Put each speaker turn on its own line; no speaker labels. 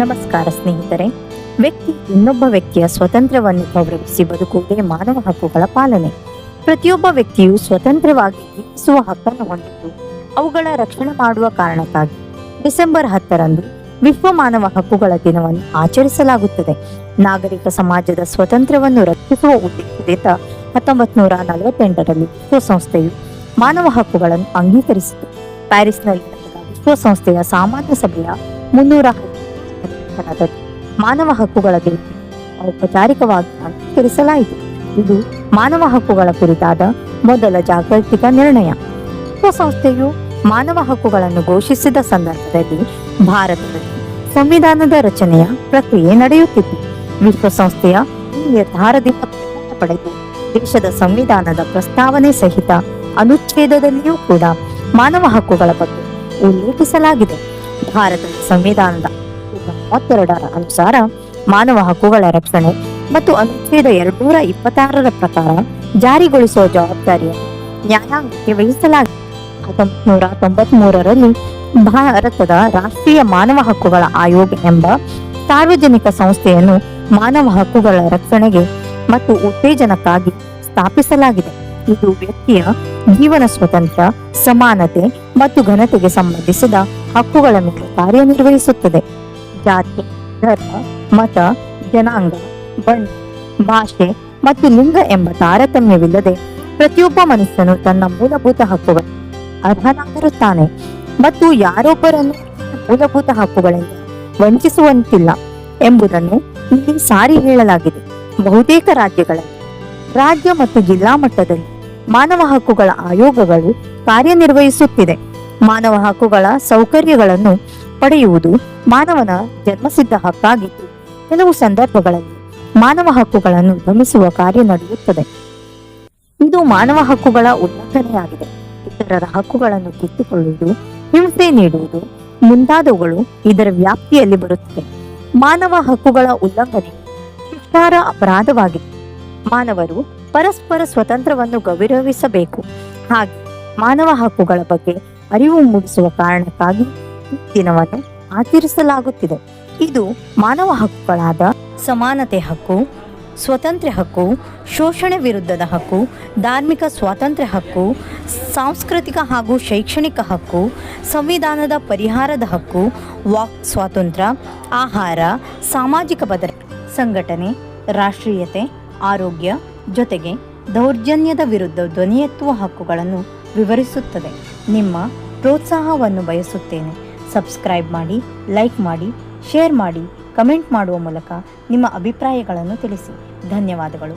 ನಮಸ್ಕಾರ ಸ್ನೇಹಿತರೆ, ವ್ಯಕ್ತಿ ಇನ್ನೊಬ್ಬ ವ್ಯಕ್ತಿಯ ಸ್ವತಂತ್ರವನ್ನು ಗೌರವಿಸಿ ಬದುಕುವುದೇ ಮಾನವ ಹಕ್ಕುಗಳ ಪಾಲನೆ. ಪ್ರತಿಯೊಬ್ಬ ವ್ಯಕ್ತಿಯು ಸ್ವತಂತ್ರವಾಗಿ ಜೀವಿಸುವ ಹಕ್ಕನ್ನು ಹೊಂದಿದ್ದು, ಅವುಗಳ ರಕ್ಷಣೆ ಮಾಡುವ ಕಾರಣಕ್ಕಾಗಿ ಡಿಸೆಂಬರ್ ಹತ್ತರಂದು ವಿಶ್ವ ಮಾನವ ಹಕ್ಕುಗಳ ದಿನವನ್ನು ಆಚರಿಸಲಾಗುತ್ತದೆ. ನಾಗರಿಕ ಸಮಾಜದ ಸ್ವತಂತ್ರವನ್ನು ರಕ್ಷಿಸುವ ಉದ್ದೇಶದಿಂದ ಹತ್ತೊಂಬತ್ತು ನೂರ ನಲವತ್ತೆಂಟರಲ್ಲಿ ವಿಶ್ವಸಂಸ್ಥೆಯು ಮಾನವ ಹಕ್ಕುಗಳನ್ನು ಅಂಗೀಕರಿಸಿತು. ಪ್ಯಾರಿಸ್ನಲ್ಲಿ ವಿಶ್ವಸಂಸ್ಥೆಯ ಸಾಮಾನ್ಯ ಸಭೆಯ ಮುನ್ನೂರ ಮಾನವ ಹಕ್ಕುಗಳ ದಿನವನ್ನು ಔಪಚಾರಿಕವಾಗಿ ಅಂಗೀಕರಿಸಲಾಯಿತು ಇದು ಮಾನವ ಹಕ್ಕುಗಳ ಕುರಿತಾದ ಮೊದಲ ಜಾಗತಿಕ ನಿರ್ಣಯ. ವಿಶ್ವಸಂಸ್ಥೆಯು ಮಾನವ ಹಕ್ಕುಗಳನ್ನು ಘೋಷಿಸಿದ ಸಂದರ್ಭದಲ್ಲಿ ಭಾರತದಲ್ಲಿ ಸಂವಿಧಾನದ ರಚನೆಯ ಪ್ರಕ್ರಿಯೆ ನಡೆಯುತ್ತಿತ್ತು. ವಿಶ್ವಸಂಸ್ಥೆಯ ಈ ನಿರ್ಧಾರದಿಂದ ಪಡೆದು ದೇಶದ ಸಂವಿಧಾನದ ಪ್ರಸ್ತಾವನೆ ಸಹಿತ ಅನುಚ್ಛೇದದಲ್ಲಿಯೂ ಕೂಡ ಮಾನವ ಹಕ್ಕುಗಳ ಬಗ್ಗೆ ಉಲ್ಲೇಖಿಸಲಾಗಿದೆ. ಭಾರತದ ಸಂವಿಧಾನದ ಮೂವತ್ತೆರಡರ ಅನುಸಾರ ಮಾನವ ಹಕ್ಕುಗಳ ರಕ್ಷಣೆ ಮತ್ತು ಅನುಚ್ಛೇದ ಎರಡ್ನೂರ ಇಪ್ಪತ್ತಾರರ ಪ್ರಕಾರ ಜಾರಿಗೊಳಿಸುವ ಜವಾಬ್ದಾರಿಯನ್ನು ನ್ಯಾಯಾಂಗಕ್ಕೆ ವಹಿಸಲಾಗಿದೆ. ನೂರ ಮೂರರಲ್ಲಿ ಭಾರತದ ರಾಷ್ಟ್ರೀಯ ಮಾನವ ಹಕ್ಕುಗಳ ಆಯೋಗ ಎಂಬ ಸಾರ್ವಜನಿಕ ಸಂಸ್ಥೆಯನ್ನು ಮಾನವ ಹಕ್ಕುಗಳ ರಕ್ಷಣೆಗೆ ಮತ್ತು ಉತ್ತೇಜನಕ್ಕಾಗಿ ಸ್ಥಾಪಿಸಲಾಗಿದೆ. ಇದು ವ್ಯಕ್ತಿಯ ಜೀವನ ಸ್ವತಂತ್ರ, ಸಮಾನತೆ ಮತ್ತು ಘನತೆಗೆ ಸಂಬಂಧಿಸಿದ ಹಕ್ಕುಗಳ ಮೇಲೆ ಕಾರ್ಯನಿರ್ವಹಿಸುತ್ತದೆ. ಜಾತಿ, ಧರ್ಮ, ಮತ, ಜನಾಂಗ, ಬಣ್ಣ, ಭಾಷೆ ಮತ್ತು ಲಿಂಗ ಎಂಬ ತಾರತಮ್ಯವಿಲ್ಲದೆ ಪ್ರತಿಯೊಬ್ಬ ಮನುಷ್ಯನು ತನ್ನ ಮೂಲಭೂತ ಹಕ್ಕುಗಳು ಅರ್ಹನಾಗಿರುತ್ತಾನೆ ಮತ್ತು ಯಾರೊಬ್ಬರನ್ನು ಮೂಲಭೂತ ಹಕ್ಕುಗಳಿಂದ ವಂಚಿಸುವಂತಿಲ್ಲ ಎಂಬುದನ್ನು ಇಲ್ಲಿ ಸಾರಿ ಹೇಳಲಾಗಿದೆ. ಬಹುತೇಕ ರಾಜ್ಯಗಳಲ್ಲಿ ರಾಜ್ಯ ಮತ್ತು ಜಿಲ್ಲಾ ಮಟ್ಟದಲ್ಲಿ ಮಾನವ ಹಕ್ಕುಗಳ ಆಯೋಗಗಳು ಕಾರ್ಯನಿರ್ವಹಿಸುತ್ತಿದೆ. ಮಾನವ ಹಕ್ಕುಗಳ ಸೌಕರ್ಯಗಳನ್ನು ಪಡೆಯುವುದು ಮಾನವನ ಜನ್ಮಸಿದ್ಧ ಹಕ್ಕಾಗಿದ್ದು ಕೆಲವು ಸಂದರ್ಭಗಳಲ್ಲಿ ಮಾನವ ಹಕ್ಕುಗಳನ್ನು ಧಮಿಸುವ ಕಾರ್ಯ ನಡೆಯುತ್ತದೆ. ಇದು ಮಾನವ ಹಕ್ಕುಗಳ ಉಲ್ಲಂಘನೆಯಾಗಿದೆ. ಇತರರ ಹಕ್ಕುಗಳನ್ನು ಕಿತ್ತುಕೊಳ್ಳುವುದು, ಹಿಂಸೆ ನೀಡುವುದು ಮುಂತಾದವುಗಳು ಇದರ ವ್ಯಾಪ್ತಿಯಲ್ಲಿ ಬರುತ್ತದೆ ಮಾನವ ಹಕ್ಕುಗಳ ಉಲ್ಲಂಘನೆ ಶಿಕ್ಷಾರ ಅಪರಾಧವಾಗಿದೆ. ಮಾನವರು ಪರಸ್ಪರ ಸ್ವತಂತ್ರವನ್ನು ಗೌರವಿಸಬೇಕು. ಹಾಗೆ ಮಾನವ ಹಕ್ಕುಗಳ ಬಗ್ಗೆ ಅರಿವು ಮೂಡಿಸುವ ಕಾರಣಕ್ಕಾಗಿ ದಿನವನ್ನು ಆಚರಿಸಲಾಗುತ್ತಿದೆ. ಇದು ಮಾನವ ಹಕ್ಕುಗಳಾದ ಸಮಾನತೆ ಹಕ್ಕು ಸ್ವತಂತ್ರ ಹಕ್ಕು, ಶೋಷಣೆ ವಿರುದ್ಧದ ಹಕ್ಕು, ಧಾರ್ಮಿಕ ಸ್ವಾತಂತ್ರ್ಯ ಹಕ್ಕು, ಸಾಂಸ್ಕೃತಿಕ ಹಾಗೂ ಶೈಕ್ಷಣಿಕ ಹಕ್ಕು, ಸಂವಿಧಾನದ ಪರಿಹಾರದ ಹಕ್ಕು, ವಾಕ್ ಸ್ವಾತಂತ್ರ್ಯ, ಆಹಾರ, ಸಾಮಾಜಿಕ ಭದ್ರತೆ ಸಂಘಟನೆ, ರಾಷ್ಟ್ರೀಯತೆ, ಆರೋಗ್ಯ ಜೊತೆಗೆ ದೌರ್ಜನ್ಯದ ವಿರುದ್ಧ ಧ್ವನಿ ಎತ್ತುವ ಹಕ್ಕುಗಳನ್ನು ವಿವರಿಸುತ್ತದೆ. ನಿಮ್ಮ ಪ್ರೋತ್ಸಾಹವನ್ನು ಬಯಸುತ್ತೇನೆ. ಸಬ್ಸ್ಕ್ರೈಬ್ ಮಾಡಿ ಲೈಕ್ ಮಾಡಿ ಶೇರ್ ಮಾಡಿ ಕಮೆಂಟ್ ಮಾಡುವ ಮೂಲಕ ನಿಮ್ಮ ಅಭಿಪ್ರಾಯಗಳನ್ನು ತಿಳಿಸಿ. ಧನ್ಯವಾದಗಳು.